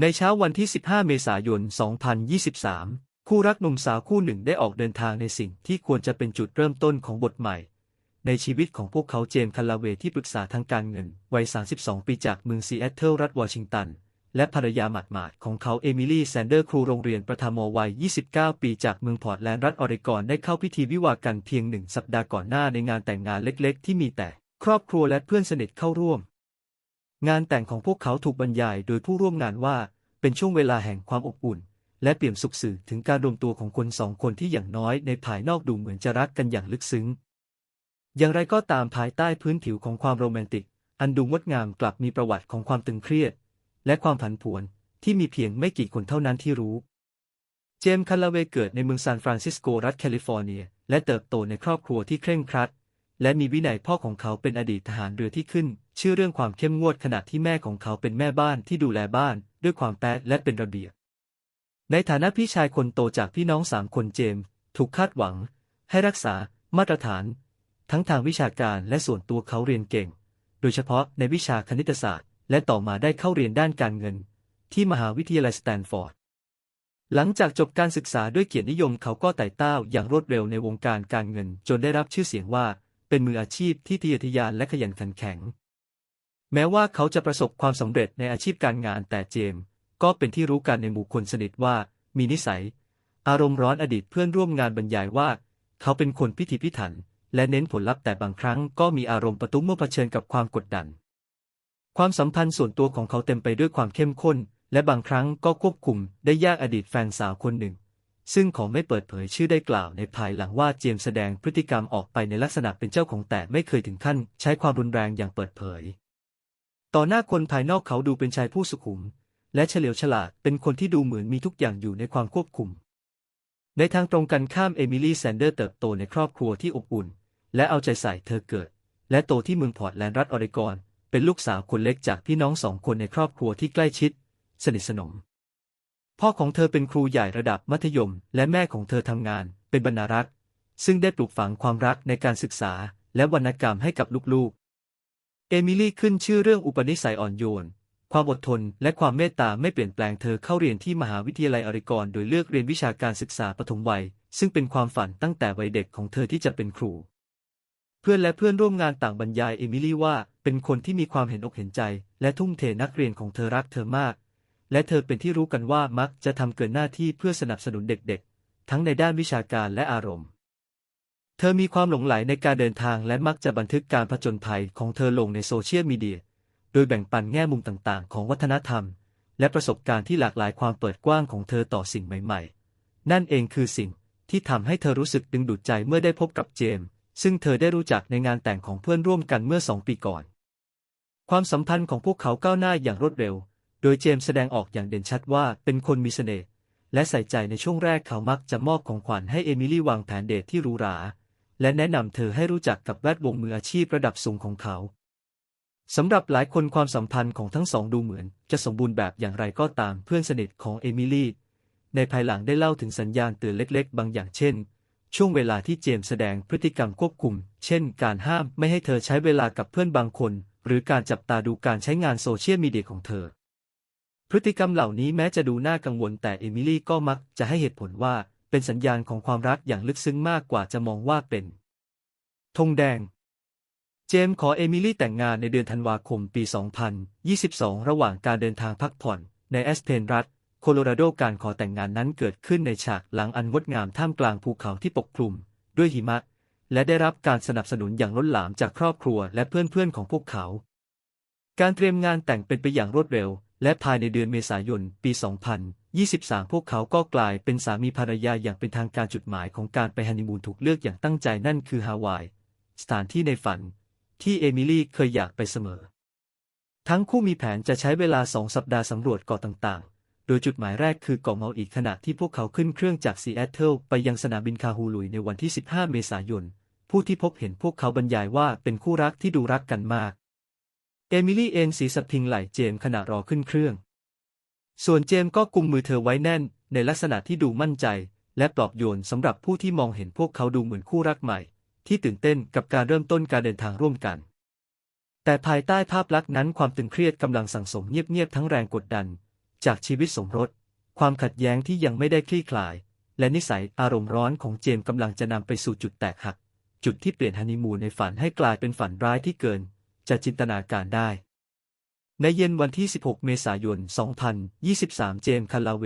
ในเช้าวันที่ 15 เมษายน 2023 คู่รักหนุ่มสาวคู่หนึ่งได้ออกเดินทางในสิ่งที่ควรจะเป็นจุดเริ่มต้นของบทใหม่ ในชีวิตของพวกเขาเจมส์คาลาเวที่ปรึกษาทางการเงิน วัย 32 ปีจากเมืองซีแอตเทิลรัฐวอชิงตัน และภรรยาหมาดๆของเขาเอมิลี่แซนเดอร์ครูโรงเรียนประถมวัย 29 ปีจากเมืองพอร์ตแลนด์รัฐออริกอนได้เข้าพิธีวิวาห์กันเพียงหนึ่งสัปดาห์ก่อนหน้าในงานแต่งงานเล็ก ๆ ที่มีแต่ ครอบครัวและเพื่อนสนิทเข้าร่วม งานแต่งของพวกเขาถูกบรรยายโดยผู้ร่วมงานว่าเป็นช่วงเวลาแห่งความอบอุ่น และเปี่ยมสุขสื่อถึงการรวมตัวของคนสองคนที่อย่างน้อยในภายนอกดูเหมือนจะรักกันอย่างลึกซึ้ง อย่างไรก็ตามภายใต้พื้นผิวของความโรแมนติก อันดูงดงามกลับมีประวัติของความตึงเครียด และความผันผวนที่มีเพียงไม่กี่คนเท่านั้นที่รู้ เจมส์คาลาเวเกิดในเมืองซานฟรานซิสโกรัฐแคลิฟอร์เนีย และเติบโตในครอบครัวที่เคร่งครัด และมีวินัยพ่อของเขาเป็นอดีตทหารเรือที่ขึ้น ชื่อเรื่องความเข้มงวดขณะที่แม่ของเขาเป็นแม่บ้านที่ดูแลบ้านด้วยความแป๊ดและเป็นระเบียบ ในฐานะพี่ชายคนโตจากพี่น้องสามคนเจมส์ถูกคาดหวัง ให้รักษา มาตรฐาน ทั้งทางวิชาการและส่วนตัวเขาเรียนเก่ง โดยเฉพาะในวิชาคณิตศาสตร์ และต่อมาได้เข้าเรียนด้านการเงิน ที่มหาวิทยาลัยสแตนฟอร์ดหลังจากจบการศึกษาด้วยเกียรตินิยมเขาก็ไต่เต้าอย่างรวดเร็วในวงการการเงิน จนได้รับชื่อเสียงว่า เป็นมืออาชีพที่ทะเยอทะยานและขยันขันแข็ง แม้ว่าเขาจะประสบความสำเร็จในอาชีพการงานแต่เจมส์ก็เป็นที่รู้กันในหมู่คนสนิทว่า มีนิสัย อารมณ์ร้อนอดีตเพื่อนร่วมงานบรรยายว่า เขาเป็นคนพิถีพิถัน และเน้นผลลัพธ์แต่บางครั้งก็มีอารมณ์ประตุ้มเมื่อเผชิญกับความกดดัน ความสัมพันธ์ส่วนตัวของเขาเต็มไปด้วยความเข้มข้น และบางครั้งก็ควบคุมได้ยากอดีตแฟนสาวคนหนึ่ง ซึ่งขอไม่เปิดเผยชื่อได้กล่าวในภายหลังว่าเจมส์แสดงพฤติกรรมออกไปในลักษณะเป็นเจ้าของแต่ไม่เคยถึงขั้นใช้ความรุนแรงอย่างเปิดเผย ต่อหน้าคนภายนอกเขาดูเป็นชายผู้สุขุม และเฉลียวฉลาดเป็นคนที่ดูเหมือนมีทุกอย่างอยู่ในความควบคุม ในทางตรงกันข้ามเอมิลี่แซนเดอร์เติบโตในครอบครัวที่อบอุ่น และเอาใจใส่เธอเกิด และโตที่เมืองพอร์ตแลนด์รัฐออริกอนเป็นลูกสาวคนเล็กจากพี่น้องสองคนในครอบครัวที่ใกล้ชิด สนิทสนม พ่อของเธอเป็นครูใหญ่ระดับมัธยม และแม่ของเธอทำงาน เป็นบรรณารักษ์ ซึ่งได้ปลูกฝังความรักในการศึกษา และวรรณกรรมให้กับลูกๆ เอมิลี่ขึ้นชื่อเรื่องอุปนิสัยอ่อนโยน ความอดทน และความเมตตาไม่เปลี่ยนแปลงเธอเข้าเรียนที่มหาวิทยาลัยออริกอนโดยเลือกเรียนวิชาการศึกษาปฐมวัย ซึ่งเป็นความฝันตั้งแต่วัยเด็กของเธอที่จะเป็นครู เพื่อนและเพื่อนร่วมงานต่างบรรยายเอมิลี่ว่าเป็นคนที่มีความเห็นอกเห็นใจ และทุ่มเทนักเรียนของเธอรักเธอมาก และเธอเป็นที่รู้กันว่ามักจะทำเกินหน้าที่เพื่อสนับสนุนเด็กๆ ทั้งในด้านวิชาการและอารมณ์ เธอมีความหลงใหลในการเดินทางและมักจะบันทึกการผจญภัยของเธอลงในโซเชียลมีเดีย โดยแบ่งปันแง่มุมต่างๆ ของวัฒนธรรม และประสบการณ์ที่หลากหลายความเปิดกว้างของเธอต่อสิ่งใหม่ ๆ นั่นเองคือสิ่งที่ทำให้เธอรู้สึกดึงดูดใจเมื่อได้พบกับเจมส์ซึ่งเธอได้รู้จักในงานแต่งของเพื่อนร่วมกันเมื่อสองปีก่อน ความสัมพันธ์ของพวกเขาก้าวหน้าอย่างรวดเร็ว โดยเจมส์แสดงออกอย่างเด่นชัดว่าเป็นคนมีเสน่ห์และใส่ใจในช่วงแรกเขามักจะมอบของขวัญให้เอมิลี่วางแผนเดทที่หรูหรา และแนะนำเธอให้รู้จักกับแวดวงมืออาชีพระดับสูงของเขาสำหรับหลายคนความสัมพันธ์ของทั้งสองดูเหมือน จะสมบูรณ์แบบอย่างไรก็ตามเพื่อนสนิทของเอมิลี่ ในภายหลังได้เล่าถึงสัญญาณเตือนเล็ก ๆ บางอย่างเช่น ช่วงเวลาที่เจมส์แสดงพฤติกรรมควบคุม เช่น การห้ามไม่ให้เธอใช้เวลากับเพื่อนบางคน หรือการจับตาดูการใช้งานโซเชียลมีเดียของเธอ พฤติกรรมเหล่านี้แม้จะดูน่ากังวลแต่เอมิลี่ก็มักจะให้เหตุผลว่าเป็นสัญญาณของความรักอย่างลึกซึ้งมากกว่าจะมองว่าเป็นธงแดง เจมส์ขอเอมิลี่แต่งงานในเดือนธันวาคมปี 2022 ระหว่างการเดินทางพักผ่อน ในแอสเพนรัฐ โคโลราโดการขอแต่งงานนั้นเกิดขึ้นในฉากหลังอันงดงามท่ามกลางภูเขาที่ปกคลุม ด้วยหิมะ และได้รับการสนับสนุนอย่างล้นหลามจากครอบครัวและเพื่อนๆของพวกเขา การเตรียมงานแต่งเป็นไปอย่างรวดเร็ว และภายในเดือนเมษายน ปี 2023 พวกเขาก็กลายเป็นสามีภรรยาอย่างเป็นทางการจุดหมายของการไปฮันนีมูนถูกเลือกอย่างตั้งใจนั่นคือฮาวาย สถานที่ในฝัน ที่เอมิลี่เคยอยากไปเสมอ ทั้งคู่มีแผนจะใช้เวลาสองสัปดาห์สำรวจเกาะต่างๆ โดยจุดหมายแรกคือเกาะเมาอีกขณะที่พวกเขาขึ้นเครื่องจากซีแอตเทิลไปยังสนามบินคาฮูลุยในวันที่ 15 เมษายน ผู้ที่พบเห็นพวกเขาบรรยายว่าเป็นคู่รักที่ดูรักกันมาก เอมิลี่เอ็นสีสะพิงไหล่เจมขณะรอขึ้นเครื่อง ส่วนเจมก็กุมมือเธอไว้แน่น ในลักษณะที่ดูมั่นใจ และปลอบโยนสำหรับผู้ที่มองเห็นพวกเขาดูเหมือนคู่รักใหม่ ที่ตื่นเต้นกับการเริ่มต้นการเดินทางร่วมกัน แต่ภายใต้ภาพลักษณ์นั้นความตึงเครียดกำลังสั่งสมเงียบๆทั้งแรงกดดัน จากชีวิตสมรส ความขัดแย้งที่ยังไม่ได้คลี่คลาย และนิสัยอารมณ์ร้อนของเจมกำลังจะนำไปสู่จุดแตกหักจุดที่เปลี่ยนฮันนีมูนในฝันให้กลายเป็นฝันร้ายที่เกิน จะจินตนาการได้ ในเย็นวันที่ 16 เมษายน 2023 เจมส์คาลาเว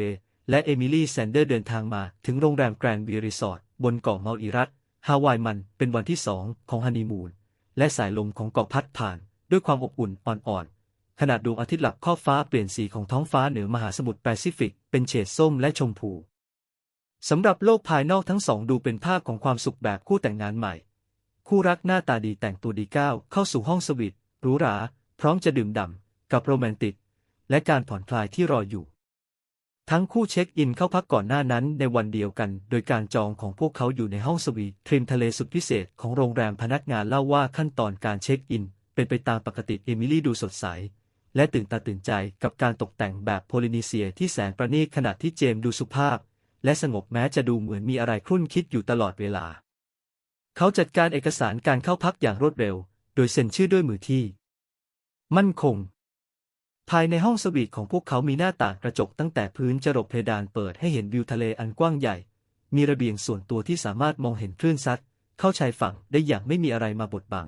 และเอมิลี่แซนเดอร์เดินทางมาถึงโรงแรมแกรนด์วีรีสอร์ทบนเกาะเมาอิรัตฮาวายมันเป็นวันที่สองของฮันนีมูน และสายลมของเกาะพัดผ่าน ด้วยความอบอุ่นอ่อนๆขณะดวงอาทิตย์หลับขอบฟ้าเปลี่ยนสีของท้องฟ้าเหนือมหาสมุทรแปซิฟิก เป็นเฉดส้มและชมพูสำหรับโลกภายนอกทั้งสองดูเป็นภาพของความสุขแบบคู่แต่งงานใหม่ คู่รักหน้าตาดีแต่งตัวดีก้าวเข้าสู่ห้องสวีทหรูหรา พร้อมจะดื่มด่ำกับโรแมนติก และการผ่อนคลายที่รออยู่ ทั้งคู่เช็คอินเข้าพักก่อนหน้านั้นในวันเดียวกัน โดยการจองของพวกเขาอยู่ในห้องสวีทริมทะเลสุดพิเศษของโรงแรมพนักงานเล่าว่าขั้นตอนการเช็คอิน เป็นไปตามปกติเอมิลี่ดูสดใสและตื่นตาตื่นใจกับการตกแต่งแบบโพลินีเซียที่แสนประณีตขณะที่เจมส์ดูสุภาพ และสงบแม้จะดูเหมือนมีอะไรครุ่นคิดอยู่ตลอดเวลา เขาจัดการเอกสารการเข้าพักอย่างรวดเร็ว โดยเซ็นชื่อด้วยมือที่ มั่นคง ภายในห้องสวีทของพวกเขามีหน้าต่างกระจกตั้งแต่พื้นจรดเพดานเปิดให้เห็นวิวทะเลอันกว้างใหญ่ มีระเบียงส่วนตัวที่สามารถมองเห็นคลื่นซัด เข้าชายฝั่งได้อย่างไม่มีอะไรมาบดบัง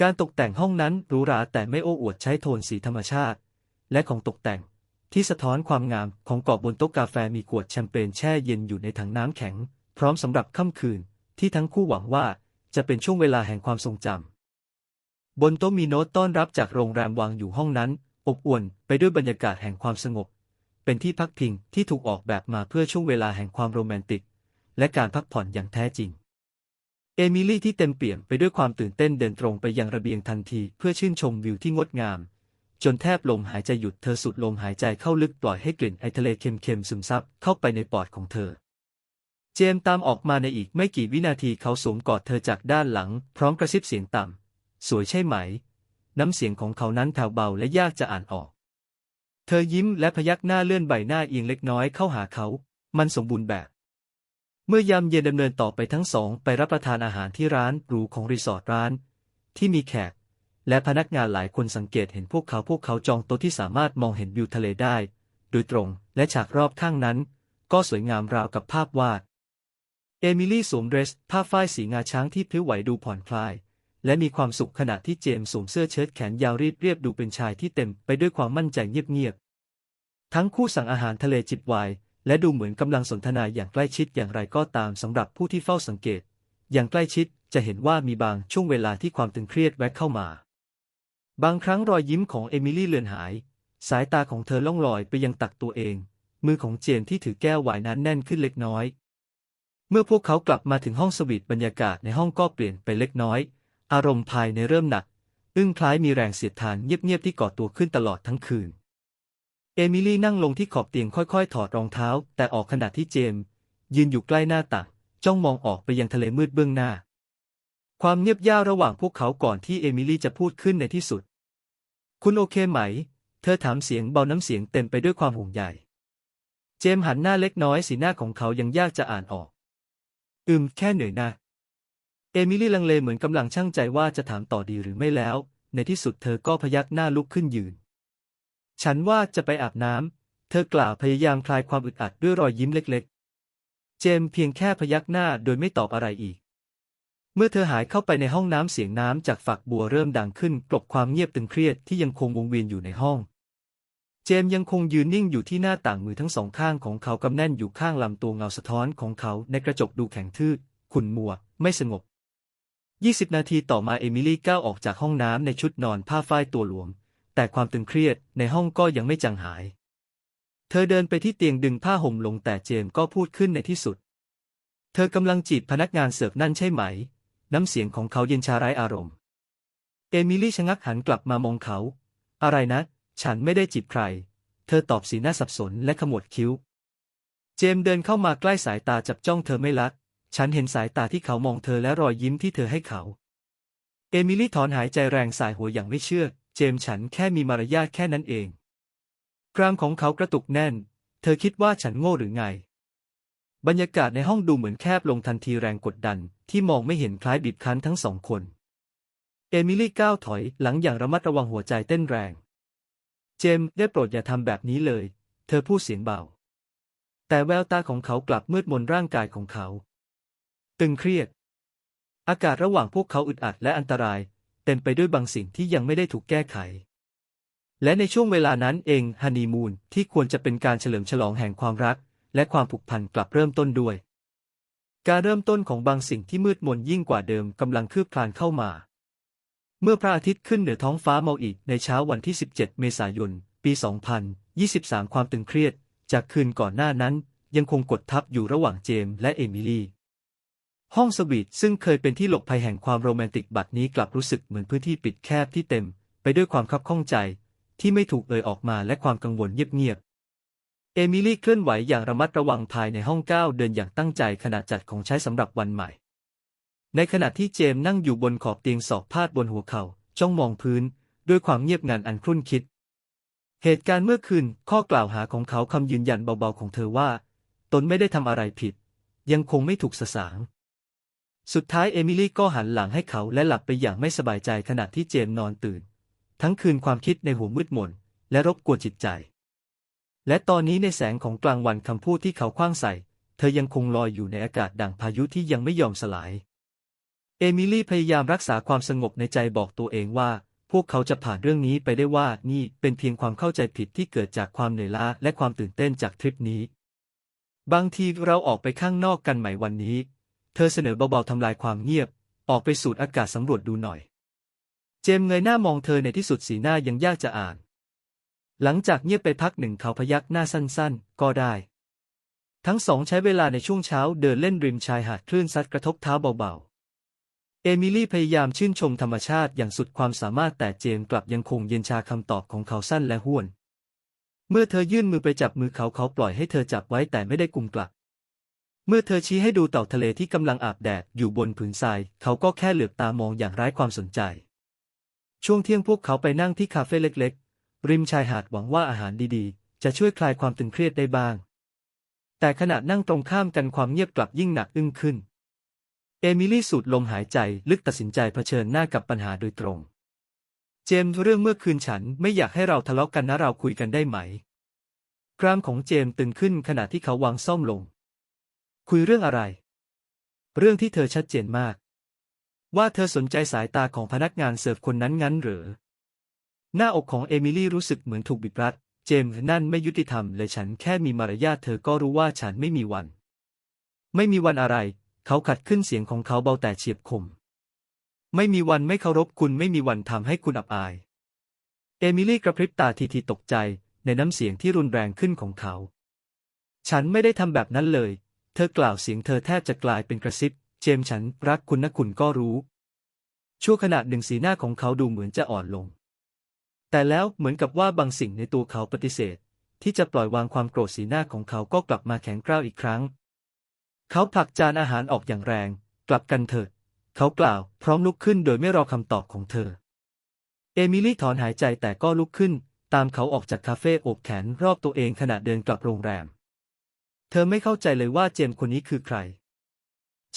การตกแต่งห้องนั้นหรูหราแต่ไม่โอ้อวดใช้โทนสีธรรมชาติ และของตกแต่งที่สะท้อนความงามของเกาะบนโต๊ะกาแฟมีขวดแชมเปญแช่เย็นอยู่ในถังน้ำแข็ง พร้อมสำหรับค่ำคืน ที่ทั้งคู่หวังว่าจะเป็นช่วงเวลาแห่งความทรงจำบนโต๊ะมีโน้ตต้อนรับจากโรงแรมวางอยู่ห้องนั้น อบอวลไปด้วยบรรยากาศแห่งความสงบ เป็นที่พักพิงที่ถูกออกแบบมาเพื่อช่วงเวลาแห่งความโรแมนติก และการพักผ่อนอย่างแท้จริง เอมิลี่ที่เต็มเปี่ยมไปด้วยความตื่นเต้นเดินตรงไปยังระเบียงทันที เพื่อชื่นชมวิวที่งดงาม จนแทบลมหายใจหยุดเธอสุดลมหายใจเข้าลึกปล่อยให้กลิ่นไอทะเลเค็มๆซึมซับเข้าไปในปอดของเธอ เจมตามออกมาในอีกไม่กี่วินาทีเขาสวมกอดเธอจากด้านหลัง พร้อมกระซิบเสียงต่ำ สวยใช่ไหม น้ำเสียงของเขานั้นแผ่วเบาและยากจะอ่านออก เธอยิ้มและพยักหน้าเลื่อนใบหน้าเอียงเล็กน้อยเข้าหาเขา มันสมบูรณ์แบบ เมื่อยามเย็นดำเนินต่อไปทั้งสอง ไปรับประทานอาหารที่ร้านหรูของรีสอร์ทร้าน ที่มีแขก และพนักงานหลายคนสังเกตเห็นพวกเขาพวกเขาจองโต๊ะที่สามารถมองเห็นวิวทะเลได้ โดยตรงและฉากรอบข้างนั้น ก็สวยงามราวกับภาพวาด เอมิลี่สวมเดรสผ้าฝ้ายสีงาช้างที่พลิ้วไหวดูผ่อนคลาย และมีความสุขขณะที่เจมส์สวมเสื้อเชิ้ตแขนยาวรีดเรียบดูเป็นชายที่เต็มไปด้วยความมั่นใจเงียบๆ ทั้งคู่สั่งอาหารทะเลจิบไวน์และดูเหมือนกำลังสนทนาอย่างใกล้ชิดอย่างไรก็ตามสำหรับผู้ที่เฝ้าสังเกต อย่างใกล้ชิดจะเห็นว่ามีบางช่วงเวลาที่ความตึงเครียดแวะเข้ามา บางครั้งรอยยิ้มของเอมิลี่เลือนหาย สายตาของเธอล่องลอยไปยังตักตัวเอง มือของเจมส์ที่ถือแก้วไวน์นั้นแน่นขึ้นเล็กน้อย เมื่อพวกเขากลับมาถึงห้องสวีทบรรยากาศในห้องก็เปลี่ยนไปเล็กน้อย อารมณ์ภายในเริ่มหนัก อึ้งคล้ายมีแรงเสียดทานเงียบๆที่ก่อตัวขึ้นตลอดทั้งคืน เอมิลี่นั่งลงที่ขอบเตียงค่อยๆ ถอดรองเท้า แต่ออกขณะที่เจม ยืนอยู่ใกล้หน้าต่างจ้องมองออกไปยังทะเลมืดเบื้องหน้า ความเงียบย่าระหว่างพวกเขาก่อนที่เอมิลี่จะพูดขึ้นในที่สุด คุณโอเคไหม เธอถามเสียงเบาน้ำเสียงเต็มไปด้วยความห่วงใย เจมหันหน้าเล็กน้อยสีหน้าของเขายังยากจะอ่านออก อืม แค่เหนื่อยหน้าเอมิลี่ลังเลเหมือนกำลังช่างใจว่าจะถามต่อดีหรือไม่แล้ว ในที่สุดเธอก็พยักหน้าลุกขึ้นยืน ฉันว่าจะไปอาบน้ำ เธอกล่าวพยายามคลายความอึดอัดด้วยรอยยิ้มเล็ก ๆ เจมเพียงแค่พยักหน้าโดยไม่ตอบอะไรอีก เมื่อเธอหายเข้าไปในห้องน้ำเสียงน้ำจากฝักบัวเริ่มดังขึ้นกลบความเงียบตึงเครียดที่ยังคงวงเวียนอยู่ในห้อง เจมส์ยังคงยืนนิ่งอยู่ที่หน้าต่างมือทั้งสองข้างของเขากำแน่นอยู่ข้างลำตัวเงาสะท้อนของเขาในกระจกดูแข็งทื่อขุ่นมัว ไม่สงบ 20 นาทีต่อมาเอมิลี่ก้าวออกจากห้องน้ำในชุดนอนผ้าฝ้ายตัวหลวม แต่ความตึงเครียดในห้องก็ยังไม่จางหาย เธอเดินไปที่เตียงดึงผ้าห่มลงแต่เจมส์ก็พูดขึ้นในที่สุด เธอกำลังจีบพนักงานเสิร์ฟนั่นใช่ไหม น้ำเสียงของเขาเย็นชาไร้อารมณ์ เอมิลี่ชะงักหันกลับมามองเขา อะไรนะ ฉันไม่ได้จีบใคร เธอตอบสีหน้าสับสนและขมวดคิ้ว เจมเดินเข้ามาใกล้สายตาจับจ้องเธอไม่ลักฉันเห็นสายตาที่เขามองเธอและรอยยิ้มที่เธอให้เขา เอมิลี่ถอนหายใจแรงสายหัวอย่างไม่เชื่อ เจมฉันแค่มีมารยาทแค่นั้นเอง กรามของเขากระตุกแน่น เธอคิดว่าฉันโง่หรือไง บรรยากาศในห้องดูเหมือนแคบลงทันทีแรงกดดัน ที่มองไม่เห็นคล้ายบีบคั้นทั้งสองคน เอมิลี่ก้าวถอยหลังอย่างระมัดระวังหัวใจเต้นแรง เจมส์ได้โปรดอย่าทำแบบนี้เลย เธอพูดเสียงเบา แต่แววตาของเขากลับมืดมนร่างกายของเขา ตึงเครียด อากาศระหว่างพวกเขาอึดอัดและอันตราย เต็มไปด้วยบางสิ่งที่ยังไม่ได้ถูกแก้ไข และในช่วงเวลานั้นเองฮันนีมูนที่ควรจะเป็นการเฉลิมฉลองแห่งความรัก และความผูกพันกลับเริ่มต้นด้วย การเริ่มต้นของบางสิ่งที่มืดมนยิ่งกว่าเดิมกำลังคืบคลานเข้ามา เมื่อพระอาทิตย์ขึ้นเหนือท้องฟ้าเมาอีกในเช้าวันที่ 17 เมษายน ปี 2023 ความตึงเครียด จากคืนก่อนหน้านั้น ยังคงกดทับอยู่ระหว่างเจมส์และเอมิลี่ ห้องสวีทซึ่งเคยเป็นที่หลบภัยแห่งความโรแมนติกบัดนี้กลับรู้สึกเหมือนพื้นที่ปิดแคบที่เต็ม ไปด้วยความคับข้องใจ ที่ไม่ถูกเอ่ยออกมาและความกังวลเงียบๆ เอมิลี่เคลื่อนไหวอย่างระมัดระวังภายในห้องก้าวเดินอย่างตั้งใจขณะจัดของใช้สำหรับวันใหม่ ในขณะที่เจมส์นั่งอยู่บนขอบเตียงศอกพาดบนหัวเขา่าจ้องมองพื้น ด้วยความเงียบงันอันครุ่นคิด เหตุการณ์เมื่อคืนข้อกล่าวหาของเขาคำยืนยันเบาๆของเธอว่า ตนไม่ได้ทำอะไรผิด ยังคงไม่ถูกสสาง สุดท้ายเอมิลี่ก็หันหลังให้เขาและหลับไปอย่างไม่สบายใจขณะที่เจมส์นอนตื่น ทั้งคืนความคิดในหัวมืดมนและรบกวนจิตใจ และตอนนี้ในแสงของกลางวันคำพูดที่เขาคว้างใส่ เธอยังคงลอยอยู่ในอากาศดังพายุที่ยังไม่ยอมสลาย เอมิลี่พยายามรักษาความสงบในใจบอกตัวเองว่า พวกเขาจะผ่านเรื่องนี้ไปได้ว่านี่เป็นเพียงความเข้าใจผิดที่เกิดจากความเหนื่อยล้าและความตื่นเต้นจากทริปนี้ บางทีเราออกไปข้างนอกกันใหม่วันนี้ เธอเสนอเบาๆทำลายความเงียบ ออกไปสูดอากาศสำรวจดูหน่อย เจมเงยหน้ามองเธอในที่สุดสีหน้ายังยากจะอ่าน หลังจากเงียบไปพักหนึ่งเขาพยักหน้าสั้นๆ ก็ได้ ทั้งสองใช้เวลาในช่วงเช้าเดินเล่นริมชายหาดคลื่นซัดกระทบเท้าเบาๆ เอมิลี่พยายามชื่นชมธรรมชาติอย่างสุดความสามารถแต่เจมกลับยังคงเย็นชาคำตอบของเขาสั้นและห้วน เมื่อเธอยื่นมือไปจับมือเขาเขาปล่อยให้เธอจับไว้แต่ไม่ได้กุมกลับ เมื่อเธอชี้ให้ดูเต่าทะเลที่กำลังอาบแดดอยู่บนผืนทราย เขาก็แค่เหลือบตามองอย่างไร้ความสนใจ ช่วงเที่ยงพวกเขาไปนั่งที่คาเฟ่เล็กๆ ริมชายหาดหวังว่าอาหารดีๆ จะช่วยคลายความตึงเครียดได้บ้าง แต่ขณะนั่งตรงข้ามกันความเงียบกลับยิ่งหนักอึ้งขึ้น เอมิลี่สูดลมหายใจลึกตัดสินใจเผชิญหน้ากับปัญหาโดยตรง เจมส์เรื่องเมื่อคืนฉันไม่อยากให้เราทะเลาะกันนะเราคุยกันได้ไหม กรามของเจมส์ตึงขึ้นขณะที่เขาวางซ่อมลง คุยเรื่องอะไร เรื่องที่เธอชัดเจนมาก ว่าเธอสนใจสายตาของพนักงานเสิร์ฟคนนั้นงั้นหรือ หน้าอกของเอมิลี่รู้สึกเหมือนถูกบีบรัด เจมส์นั่นไม่ยุติธรรมเลยฉันแค่มีมารยาทเธอก็รู้ว่าฉันไม่มีวัน ไม่มีวันอะไร เขาขัดขึ้นเสียงของเขาเบาแต่เฉียบคม ไม่มีวันไม่เคารพคุณไม่มีวันทำให้คุณอับอาย เอมิลี่กระพริบตาทีทีตกใจในน้ำเสียงที่รุนแรงขึ้นของเขา ฉันไม่ได้ทำแบบนั้นเลย เธอกล่าวเสียงเธอแทบจะกลายเป็นกระซิบ เจมส์ฉันรักคุณนะคุณก็รู้ ชั่วขณะหนึ่งสีหน้าของเขาดูเหมือนจะอ่อนลง แต่แล้วเหมือนกับว่าบางสิ่งในตัวเขาปฏิเสธ ที่จะปล่อยวางความโกรธสีหน้าของเขาก็กลับมาแข็งกร้าวอีกครั้ง เขาผลักจานอาหารออกอย่างแรง กลับกันเถิด เขากล่าว พร้อมลุกขึ้นโดยไม่รอคำตอบของเธอ เอมิลี่ถอนหายใจแต่ก็ลุกขึ้น ตามเขาออกจากคาเฟ่โอบแขนรอบตัวเองขณะเดินกลับโรงแรม เธอไม่เข้าใจเลยว่าเจมคนนี้คือใคร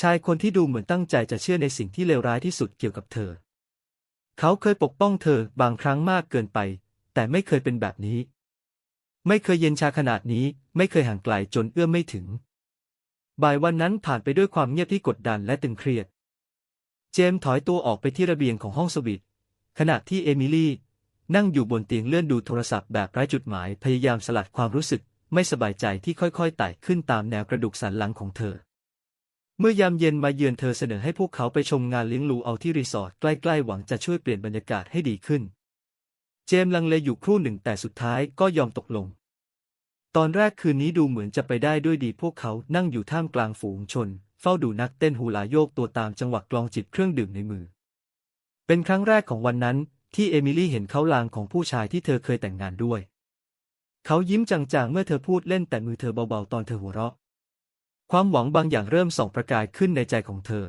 ชายคนที่ดูเหมือนตั้งใจจะเชื่อในสิ่งที่เลวร้ายที่สุดเกี่ยวกับเธอ เขาเคยปกป้องเธอบางครั้งมากเกินไป แต่ไม่เคยเป็นแบบนี้ ไม่เคยเย็นชาขนาดนี้ ไม่เคยห่างไกลจนเอื้อมไม่ถึง บ่ายวันนั้นผ่านไปด้วยความเงียบที่กดดันและตึงเครียด เจมส์ถอยตัวออกไปที่ระเบียงของห้องสวีทขณะที่เอมิลี่นั่งอยู่บนเตียงเลื่อนดูโทรศัพท์แบบไร้จุดหมายพยายามสลัดความรู้สึกไม่สบายใจที่ค่อยๆไต่ขึ้นตามแนวกระดูกสันหลังของเธอ เมื่อยามเย็นมาเยือนเธอเสนอให้พวกเขาไปชมงานเลี้ยงลูเอาที่รีสอร์ทใกล้ๆหวังจะช่วยเปลี่ยนบรรยากาศให้ดีขึ้น เจมส์ลังเลอยู่ครู่หนึ่งแต่สุดท้ายก็ยอมตกลง ตอนแรกคืนนี้ดูเหมือนจะไปได้ด้วยดีพวกเขานั่งอยู่ท่ามกลางฝูงชน เฝ้าดูนักเต้นฮูลาโยกตัวตามจังหวะกลองจิบเครื่องดื่มในมือ เป็นครั้งแรกของวันนั้นที่เอมิลี่เห็นเขาลางของผู้ชายที่เธอเคยแต่งงานด้วย เขายิ้มจางๆเมื่อเธอพูดเล่นแต่มือเธอเบาๆตอนเธอหัวเราะ ความหวังบางอย่างเริ่มส่องประกายขึ้นในใจของเธอ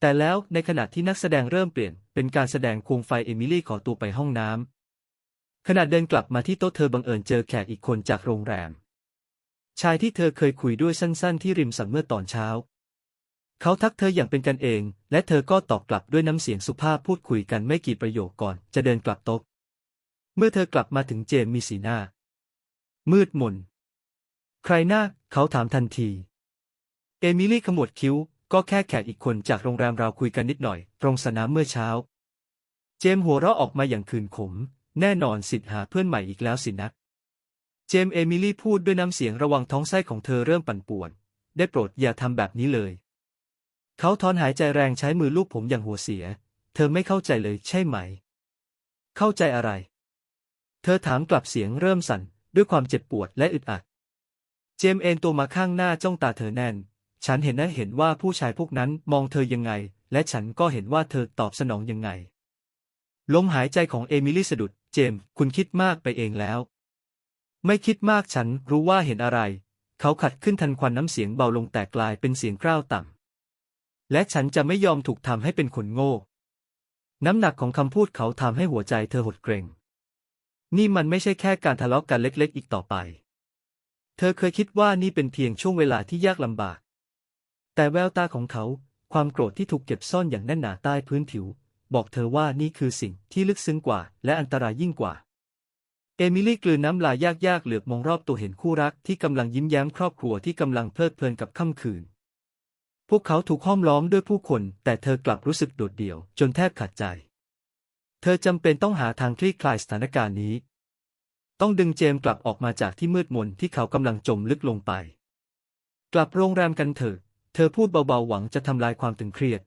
แต่แล้วในขณะที่นักแสดงเริ่มเปลี่ยน เป็นการแสดงควงไฟเอมิลี่ขอตัวไปห้องน้ำ ขณะเดินกลับมาที่โต๊ะเธอบังเอิญเจอแขกอีกคนจากโรงแรม ชายที่เธอเคยคุยด้วยสั้นๆ ที่ริมสันเมื่อตอนเช้า เขาทักเธออย่างเป็นกันเอง และเธอก็ตอบกลับด้วยน้ำเสียงสุภาพพูดคุยกันไม่กี่ประโยคก่อน จะเดินกลับโต๊ะ เมื่อเธอกลับมาถึงเจมมีสีหน้า มืดมน ใครหน้า เขาถามทันที เอมิลี่ขมวดคิ้ว ก็แค่แขกอีกคนจากโรงแรมเราคุยกันนิดหน่อย ตรงสนามเมื่อเช้า เจมหัวเราะออกมาอย่างคืนขม แน่นอนสิทธิ์หาเพื่อนใหม่อีกแล้วสินะเจมส์เอมิลี่พูดด้วยน้ำเสียงระวังท้องไส้ของเธอเริ่มปั่นป่วน ได้โปรดอย่าทำแบบนี้เลย เขาถอนหายใจแรงใช้มือลูบผมอย่างหัวเสีย เธอไม่เข้าใจเลยใช่ไหม เข้าใจอะไร เธอถามกลับเสียงเริ่มสั่นด้วยความเจ็บปวดและอึดอัด เจมส์เอ็นตัวมาข้างหน้าจ้องตาเธอแน่น ฉันเห็นนะเห็นว่าผู้ชายพวกนั้นมองเธอยังไง และฉันก็เห็นว่าเธอตอบสนองยังไง ลมหายใจของเอมิลี่สะดุด เจมส์คุณคิดมากไปเองแล้ว ไม่คิดมากฉันรู้ว่าเห็นอะไร เขาขัดขึ้นทันควันน้ำเสียงเบาลงแต่กลายเป็นเสียงกร้าวต่ำ และฉันจะไม่ยอมถูกทำให้เป็นคนโง่ น้ำหนักของคำพูดเขาทำให้หัวใจเธอหดเกรงนี่มันไม่ใช่แค่การทะเลาะกันเล็กๆ อีกต่อไป เธอเคยคิดว่านี่เป็นเพียงช่วงเวลาที่ยากลำบาก แต่แววตาของเขา ความโกรธที่ถูกเก็บซ่อนอย่างแน่นหนาใต้พื้นผิว บอกเธอว่านี่คือสิ่งที่ลึกซึ้งกว่า และอันตรายยิ่งกว่า เอมิลี่กลืนน้ำลายยากๆ เหลือบมองรอบตัวเห็นคู่รักที่กำลังยิ้มแย้มครอบครัวที่กำลังเพลิดเพลินกับค่ำคืน พวกเขาถูกห้อมล้อมด้วยผู้คน แต่เธอกลับรู้สึกโดดเดี่ยว จนแทบขาดใจ เธอจำเป็นต้องหาทางคลี่คลายสถานการณ์นี้ ต้องดึงเจมส์กลับออกมาจากที่มืดมนที่เขากำลังจมลึกลงไป กลับโรงแรมกันเถอะ เธอพูดเบาๆหวังจะทำลายความตึงเครียด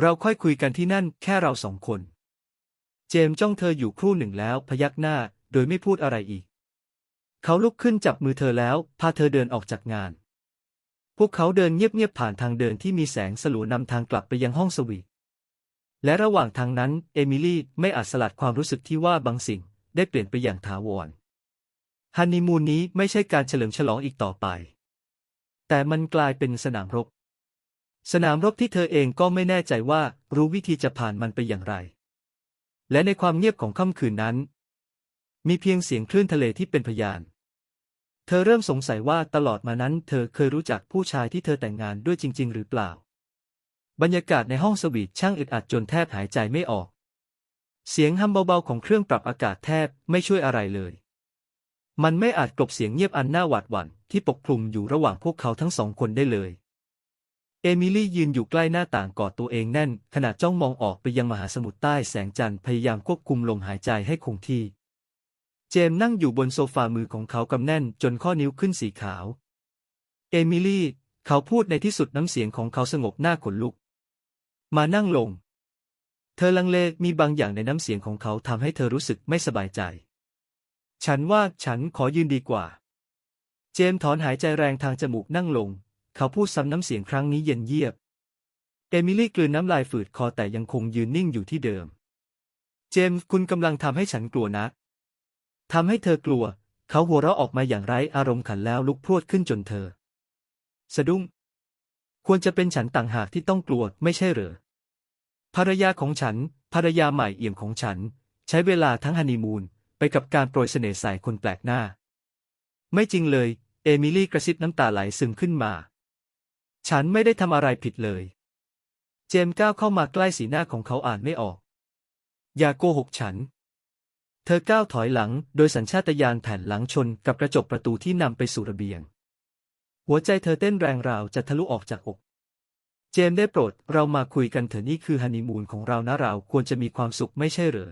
เราค่อยคุยกันที่นั่นแค่เราสองคน เจมจ้องเธออยู่ครู่หนึ่งแล้วพยักหน้าโดยไม่พูดอะไรอีก เขาลุกขึ้นจับมือเธอแล้ว พาเธอเดินออกจากงาน พวกเขาเดินเงียบๆผ่านทางเดินที่มีแสงสลัวนำทางกลับไปยังห้องสวีทและระหว่างทางนั้น เอมิลี่ไม่อาจสลัดความรู้สึกที่ว่าบางสิ่งได้เปลี่ยนไปอย่างถาวรฮันนีมูนนี้ไม่ใช่การเฉลิมฉลองอีกต่อไป แต่มันกลายเป็นสนามรบ สนามรบที่เธอเองก็ไม่แน่ใจว่ารู้วิธีจะผ่านมันไปอย่างไร และในความเงียบของค่ำคืนนั้น มีเพียงเสียงคลื่นทะเลที่เป็นพยาน เธอเริ่มสงสัยว่าตลอดมานั้นเธอเคยรู้จักผู้ชายที่เธอแต่งงานด้วยจริง ๆ หรือเปล่า บรรยากาศในห้องสวีทช่างอึดอัดจนแทบหายใจไม่ออก เสียงฮัมเบาๆของเครื่องปรับอากาศแทบไม่ช่วยอะไรเลย มันไม่อาจกลบเสียงเงียบอันน่าหวาดหวั่นที่ปกคลุมอยู่ระหว่างพวกเขาทั้งสองคนได้เลย เอมิลี่ยืนอยู่ใกล้หน้าต่างกอดตัวเองแน่น ขณะจ้องมองออกไปยังมหาสมุทรใต้แสงจันทร์พยายามควบคุมลมหายใจให้คงที่ เจมส์นั่งอยู่บนโซฟามือของเขากำแน่นจนข้อนิ้วขึ้นสีขาว เอมิลี่ เขาพูดในที่สุดน้ำเสียงของเขาสงบหน้าขนลุก มานั่งลง เธอลังเลมีบางอย่างในน้ำเสียงของเขาทำให้เธอรู้สึกไม่สบายใจ ฉันว่าฉันขอยืนดีกว่า เจมส์ถอนหายใจแรงทางจมูกนั่งลง เขาพูดซ้ำน้ำเสียงครั้งนี้เย็นเยียบ เอมิลี่กลืนน้ำลายฝืดคอแต่ยังคงยืนนิ่งอยู่ที่เดิม เจมส์คุณกำลังทำให้ฉันกลัวนะทำให้เธอกลัว เขาหัวเราะออกมาอย่างไร้อารมณ์ขันแล้วลุกพรวดขึ้นจนเธอ สะดุ้ง ควรจะเป็นฉันต่างหากที่ต้องกลัวไม่ใช่เหรอ ภรรยาของฉัน ภรรยาใหม่เอี่ยมของฉัน ใช้เวลาทั้งฮันนีมูนไปกับการโปรยเสน่ห์ใส่คนแปลกหน้า ไม่จริงเลย เอมิลี่กระซิบน้ำตาไหลซึมขึ้นมา ฉันไม่ได้ทำอะไรผิดเลย เจมส์ก้าวเข้ามาใกล้สีหน้าของเขาอ่านไม่ออก อย่าโกหกฉัน เธอก้าวถอยหลัง โดยสัญชาตญาณแผ่นหลังชนกับกระจกประตูที่นำไปสู่ระเบียง หัวใจเธอเต้นแรงราวจะทะลุออกจากอก เจมส์ได้โปรด เรามาคุยกันเถอะนี่คือฮันนีมูนของเรานะเราควรจะมีความสุขไม่ใช่เหรอ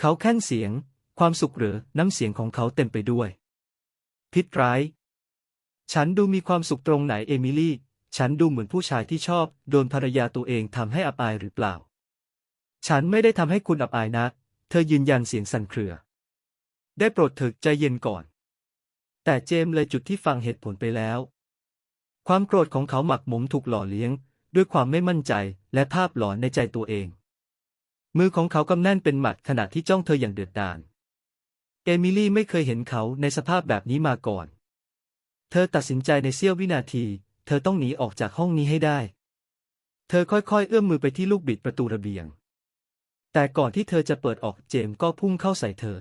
เขาแค่นเสียง ความสุขเหรอน้ำเสียงของเขาเต็มไปด้วย พิษร้าย ฉันดูมีความสุขตรงไหนเอมิลี่ ฉันดูเหมือนผู้ชายที่ชอบ โดนภรรยาตัวเองทำให้อับอายหรือเปล่า ฉันไม่ได้ทำให้คุณอับอายนะ เธอยืนยันเสียงสั่นเครือ ได้โปรดเถิดใจเย็นก่อน แต่เจมส์เลยจุดที่ฟังเหตุผลไปแล้ว ความโกรธของเขาหมักหมมถูกหล่อเลี้ยง ด้วยความไม่มั่นใจและภาพหลอนในใจตัวเอง มือของเขากำแน่นเป็นหมัดขณะที่จ้องเธออย่างเดือดดาล เอมิลี่ไม่เคยเห็นเขาในสภาพแบบนี้มาก่อน เธอตัดสินใจในเสี้ยววินาที เธอต้องหนีออกจากห้องนี้ให้ได้ เธอค่อยๆ เอื้อมมือไปที่ลูกบิดประตูระเบียง แต่ก่อนที่เธอจะเปิดออกเจมส์ก็พุ่งเข้าใส่เธอ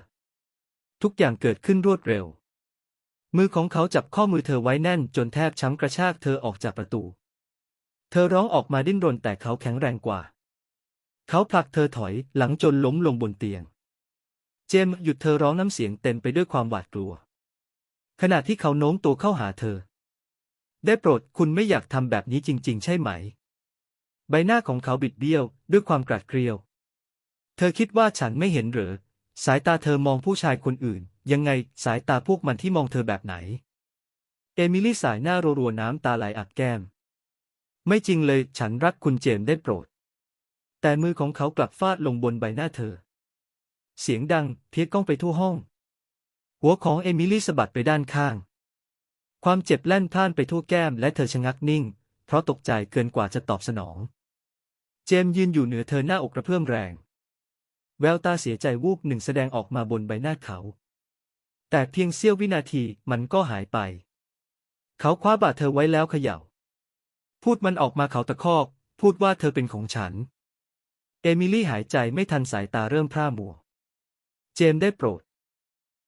ทุกอย่างเกิดขึ้นรวดเร็ว มือของเขาจับข้อมือเธอไว้แน่นจนแทบช้ำกระชากเธอออกจากประตู เธอร้องออกมาดิ้นรนแต่เขาแข็งแรงกว่า เขาผลักเธอถอยหลังจนล้มลงบนเตียง เจมส์หยุดเธอร้องน้ำเสียงเต็มไปด้วยความหวาดกลัว ขณะที่เขาโน้มตัวเข้าหาเธอ ได้โปรดคุณไม่อยากทำแบบนี้จริง ๆ ใช่ไหม ใบหน้าของเขาบิดเบี้ยว ด้วยความกราดเกรียว เธอคิดว่าฉันไม่เห็นหรือ สายตาเธอมองผู้ชายคนอื่น ยังไงสายตาพวกมันที่มองเธอแบบไหน เอมิลี่สายหน้ารัวๆน้ำตาไหลอัดแก้ม ไม่จริงเลยฉันรักคุณเจมส์ได้โปรด แต่มือของเขากลับฟาดลงบนใบหน้าเธอ เสียงดังเพี้ยก้องไปทั่วห้อง หัวของเอมิลี่สะบัดไปด้านข้าง ความเจ็บแล่นพ่านไปทั่วแก้มและเธอชะงักนิ่ง เพราะตกใจเกินกว่าจะตอบสนอง เจมยืนอยู่เหนือเธอหน้าอกกระเพื่อมแรง แววตาเสียใจวูบหนึ่งแสดงออกมาบนใบหน้าเขา แต่เพียงเสี้ยววินาทีมันก็หายไป เขาคว้าบาดเธอไว้แล้วเขย่า พูดมันออกมาเขาตะคอก พูดว่าเธอเป็นของฉัน เอมิลี่หายใจไม่ทันสายตาเริ่มพร่ามัว เจมได้โปรด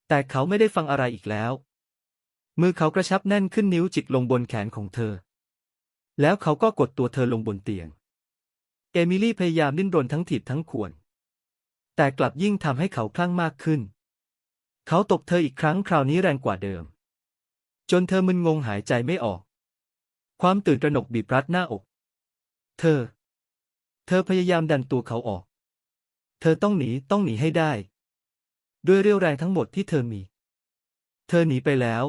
แต่เขาไม่ได้ฟังอะไรอีกแล้ว มือเขากระชับแน่นขึ้นนิ้วจิกลงบนแขนของเธอ แล้วเขาก็กดตัวเธอลงบนเตียง เอมิลี่พยายามดิ้นรนทั้งถีบทั้งขวน แต่กลับยิ่งทำให้เขาคลั่งมากขึ้น เขาตบเธออีกครั้งคราวนี้แรงกว่าเดิม จนเธอมึนงงหายใจไม่ออก ความตื่นตระหนกบีบรัดหน้าอก เธอ เธอพยายามดันตัวเขาออก เธอต้องหนีต้องหนีให้ได้ ด้วยเรี่ยวแรงทั้งหมดที่เธอมี เธอหนีไปแล้ว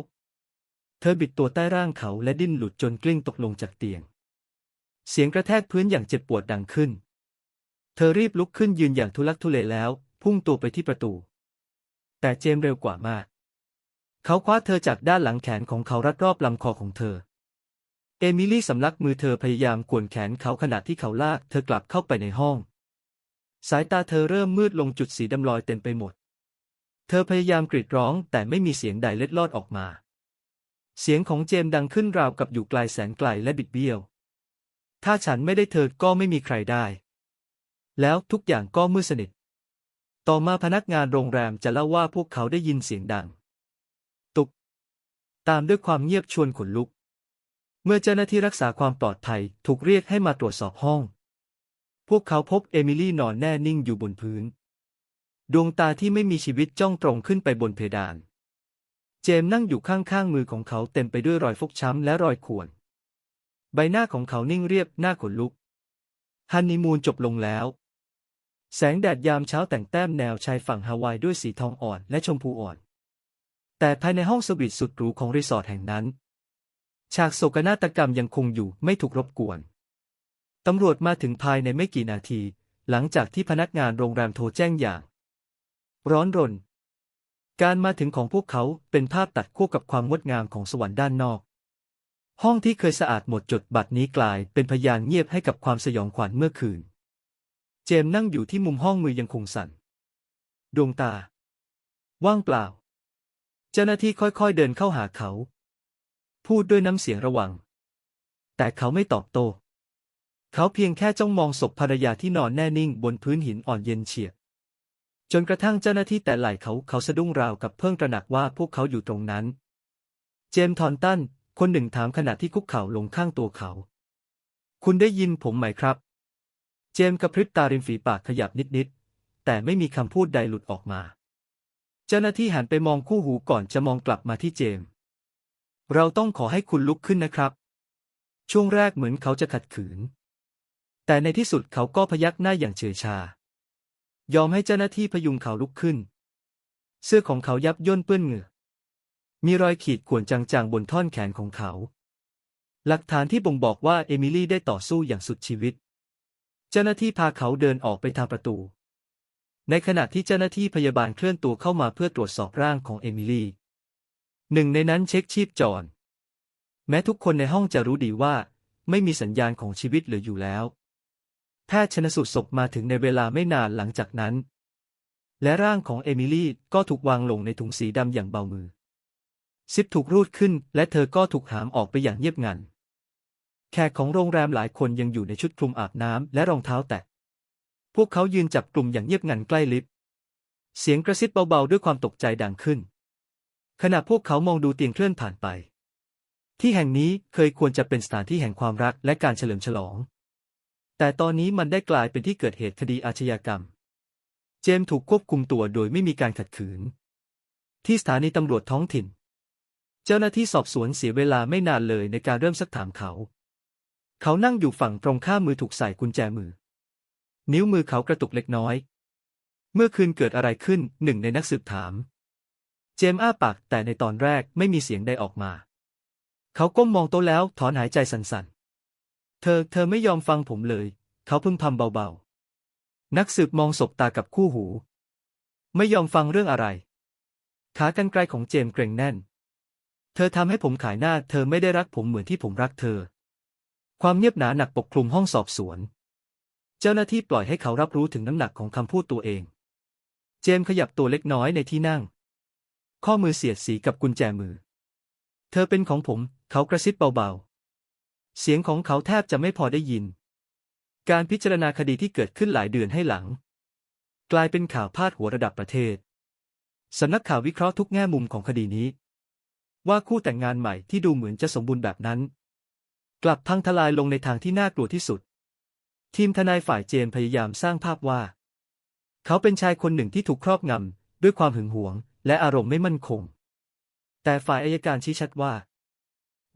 เธอบิดตัวใต้ร่างเขาและดิ้นหลุดจนกลิ้งตกลงจากเตียง เสียงกระแทกพื้นอย่างเจ็บปวดดังขึ้น เธอรีบลุกขึ้นยืนอย่างทุลักทุเลแล้ว พุ่งตัวไปที่ประตู แต่เจมส์เร็วกว่ามาก เขาคว้าเธอจากด้านหลังแขนของเขารัดรอบลำคอของเธอ เอมิลี่สำลักมือเธอพยายามกวนแขนเขาขณะที่เขาลากเธอกลับเข้าไปในห้อง สายตาเธอเริ่มมืดลงจุดสีดำลอยเต็มไปหมด เธอพยายามกรีดร้องแต่ไม่มีเสียงใดเล็ดลอดออกมา เสียงของเจมส์ดังขึ้นราวกับอยู่ไกลแสนไกลและบิดเบี้ยว ถ้าฉันไม่ได้เธอก็ไม่มีใครได้ แล้วทุกอย่างก็มืดสนิท ต่อมาพนักงานโรงแรมจะเล่าว่าพวกเขาได้ยินเสียงดัง ตุก ตามด้วยความเงียบชวนขนลุก เมื่อเจ้าหน้าที่รักษาความปลอดภัยถูกเรียกให้มาตรวจสอบห้อง พวกเขาพบเอมิลี่นอนแน่นิ่งอยู่บนพื้น ดวงตาที่ไม่มีชีวิตจ้องตรงขึ้นไปบนเพดาน เจมส์นั่งอยู่ข้างๆมือของเขาเต็มไปด้วยรอยฟกช้ำและรอยข่วน ใบหน้าของเขานิ่งเรียบหน้าขนลุก ฮันนีมูนจบลงแล้ว แสงแดดยามเช้าแต่งแต้มแนวชายฝั่งฮาวายด้วยสีทองอ่อนและชมพูอ่อน แต่ภายในห้องสวีทสุดหรูของรีสอร์ทแห่งนั้น ฉากโศกนาฏกรรมยังคงอยู่ไม่ถูกรบกวน ตำรวจมาถึงภายในไม่กี่นาที หลังจากที่พนักงานโรงแรมโทรแจ้งอย่าง ร้อนรน การมาถึงของพวกเขาเป็นภาพตัดคู่กับความงดงามของสวรรค์ด้านนอก ห้องที่เคยสะอาดหมดจดบัดนี้กลายเป็นพยานเงียบให้กับความสยองขวัญเมื่อคืน เจมส์นั่งอยู่ที่มุมห้องมือยังคงสั่น ดวงตา ว่างเปล่า เจ้าหน้าที่ค่อยๆเดินเข้าหาเขา พูดด้วยน้ำเสียงระวัง แต่เขาไม่ตอบโต้เขาเพียงแค่จ้องมองศพภรรยาที่นอนแน่นิ่งบนพื้นหินอ่อนเย็นเฉียบ จนกระทั่งเจ้าหน้าที่แต่ไหล่เขาเขาสะดุ้งราวกับเพิ่งตระหนักว่าพวกเขาอยู่ตรงนั้น เจมส์ทอนตัน คนหนึ่งถามขณะที่คุกเข่าลงข้างตัวเขา คุณได้ยินผมไหมครับ เจมส์กระพริบตาริมฝีปากขยับนิดๆ แต่ไม่มีคำพูดใดหลุดออกมา เจ้าหน้าที่หันไปมองคู่หูก่อนจะมองกลับมาที่เจมส์เราต้องขอให้คุณลุกขึ้นนะครับ ช่วงแรกเหมือนเขาจะขัดขืน แต่ในที่สุดเขาก็พยักหน้าอย่างเฉยชา ยอมให้เจ้าหน้าที่พยุงเขาลุกขึ้น เสื้อของเขายับย่นเปื้อนเหงื่อ มีรอยขีดข่วนจางๆบนท่อนแขนของเขา หลักฐานที่บ่งบอกว่าเอมิลี่ได้ต่อสู้อย่างสุดชีวิต เจ้าหน้าที่พาเขาเดินออกไปทางประตู ในขณะที่เจ้าหน้าที่พยาบาลเคลื่อนตัวเข้ามาเพื่อตรวจสอบร่างของเอมิลี่ หนึ่งในนั้นเช็คชีพจร แม้ทุกคนในห้องจะรู้ดีว่า ไม่มีสัญญาณของชีวิตเหลืออยู่แล้ว แพทย์ชนสูตรศพมาถึงในเวลาไม่นานหลังจากนั้น และร่างของเอมิลี่ก็ถูกวางลงในถุงสีดำอย่างเบามือ ซิปถูกรูดขึ้น และเธอก็ถูกหามออกไปอย่างเงียบงัน แขกของโรงแรมหลายคนยังอยู่ในชุดคลุมอาบน้ำและรองเท้าแตะ พวกเขายืนจับกลุ่มอย่างเงียบงันใกล้ลิฟต์ เสียงกระซิบเบาๆด้วยความตกใจดังขึ้น ขณะพวกเขามองดูเตียงเคลื่อนผ่านไป ที่แห่งนี้เคยควรจะเป็นสถานที่แห่งความรักและการเฉลิมฉลอง แต่ตอนนี้มันได้กลายเป็นที่เกิดเหตุคดีอาชญากรรม เจมส์ถูกควบคุมตัวโดยไม่มีการขัดขืน ที่สถานีตำรวจท้องถิ่น เจ้าหน้าที่สอบสวนเสียเวลาไม่นานเลยในการเริ่มซักถามเขา เขานั่งอยู่ฝั่งตรงข้ามมือถูกใส่กุญแจมือ นิ้วมือเขากระตุกเล็กน้อย เมื่อคืนเกิดอะไรขึ้นหนึ่งในนักสืบถาม เจมส์อ้าปากแต่ในตอนแรกไม่มีเสียงใดออกมา เขาก้มมองโต๊ะแล้วถอนหายใจสั่นๆ เธอ เธอไม่ยอมฟังผมเลย เขาพึมพำเบาๆ นักสืบมองศบตากับคู่หู ไม่ยอมฟังเรื่องอะไร ขากรรไกรของเจมส์เกรงแน่น เธอทำให้ผมขายหน้า เธอไม่ได้รักผมเหมือนที่ผมรักเธอ ความเงียบหนาหนักปกคลุมห้องสอบสวน เจ้าหน้าที่ปล่อยให้เขารับรู้ถึงน้ำหนักของคำพูดตัวเอง เจมส์ขยับตัวเล็กน้อยในที่นั่ง ข้อมือเสียดสีกับกุญแจมือ เธอเป็นของผม เขากระซิบเบาๆ เสียงของเขาแทบจะไม่พอได้ยิน การพิจารณาคดีที่เกิดขึ้นหลายเดือนให้หลัง กลายเป็นข่าวพาดหัวระดับประเทศสำนักข่าววิเคราะห์ทุกแง่มุมของคดีนี้ ว่าคู่แต่งงานใหม่ที่ดูเหมือนจะสมบูรณ์แบบนั้น กลับพังทลายลงในทางที่น่ากลัวที่สุด ทีมทนายฝ่ายเจมพยายามสร้างภาพว่า เขาเป็นชายคนหนึ่งที่ถูกครอบงำด้วยความหึงหวง และอารมณ์ไม่มั่นคง แต่ฝ่ายอายการชี้ชัดว่า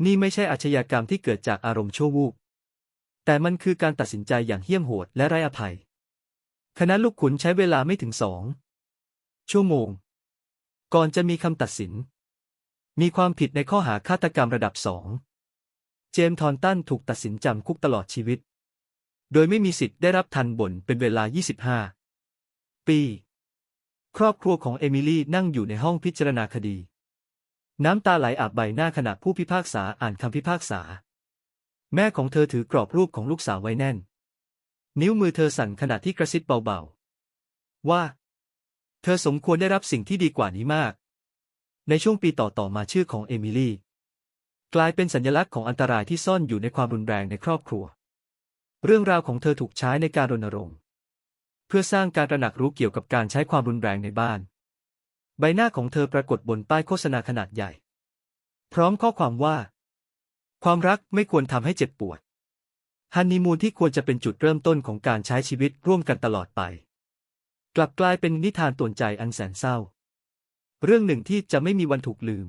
นี่ไม่ใช่อาชญากรรมที่เกิดจากอารมณ์ชั่ววูบ แต่มันคือการตัดสินใจอย่างเหี้ยมโหดและไร้อภัย คณะลูกขุนใช้เวลาไม่ถึงสอง ชั่วโมง ก่อนจะมีคำตัดสิน มีความผิดในข้อหาฆาตกรรมระดับสอง เจมส์ทอนตันถูกตัดสินจำคุกตลอดชีวิต โดยไม่มีสิทธิ์ได้รับทันบ่นเป็นเวลา 25 ปี ครอบครัวของเอมิลี่นั่งอยู่ในห้องพิจารณาคดี น้ำตาไหลอาบใบหน้าขณะผู้พิพากษาอ่านคำพิพากษา แม่ของเธอถือกรอบรูปของลูกสาวไว้แน่น นิ้วมือเธอสั่นขณะที่กระซิบเบาๆ ว่า เธอสมควรได้รับสิ่งที่ดีกว่านี้มาก ในช่วงปีต่อๆมาชื่อของเอมิลี่ กลายเป็นสัญลักษณ์ของอันตรายที่ซ่อนอยู่ในความรุนแรงในครอบครัว เรื่องราวของเธอถูกใช้ในการรณรงค์ เพื่อสร้างการตระหนักรู้เกี่ยวกับการใช้ความรุนแรงในบ้าน ใบหน้าของเธอปรากฏบนป้ายโฆษณาขนาดใหญ่ พร้อมข้อความว่า ความรักไม่ควรทำให้เจ็บปวด ฮันนีมูนที่ควรจะเป็นจุดเริ่มต้นของการใช้ชีวิตร่วมกันตลอดไป กลับกลายเป็นนิทานตวนใจอันแสนเศร้า เรื่องหนึ่งที่จะไม่มีวันถูกลืม